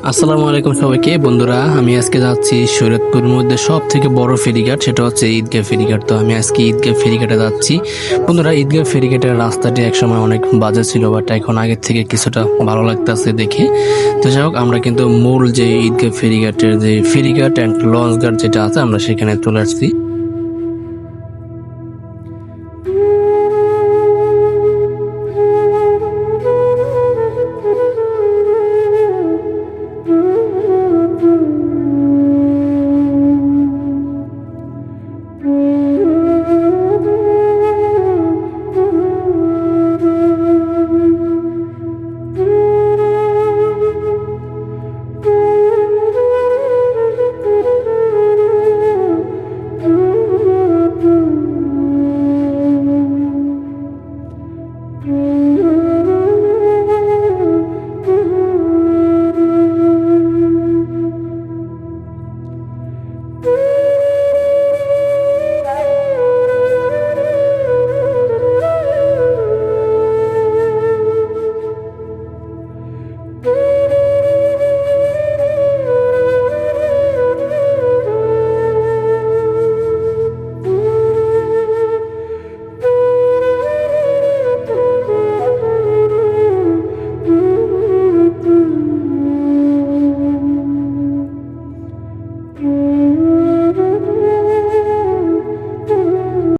আসসালামু আলাইকুম সবাইকে। বন্ধুরা, আমি আজকে যাচ্ছি শরীয়তপুর মধ্যে সব থেকে বড় ফেরিঘাট, সেটা হচ্ছে ঈদগাহ ফেরিঘাট। তো আমি আজকে ঈদগাহ ফেরিঘাটে যাচ্ছি। বন্ধুরা, ঈদগাহ ফেরিঘাটের রাস্তাটি একসময় অনেক বাজে ছিল বাট এখন আগের থেকে কিছুটা ভালো লাগতেছে দেখে। তো যাই হোক, আমরা কিন্তু মূল যে ঈদগাহ ফেরিঘাটের যে ফেরিঘাট অ্যান্ড লঞ্চ ঘাট যেটা আছে, আমরা সেখানে চলে আসছি। Thank you.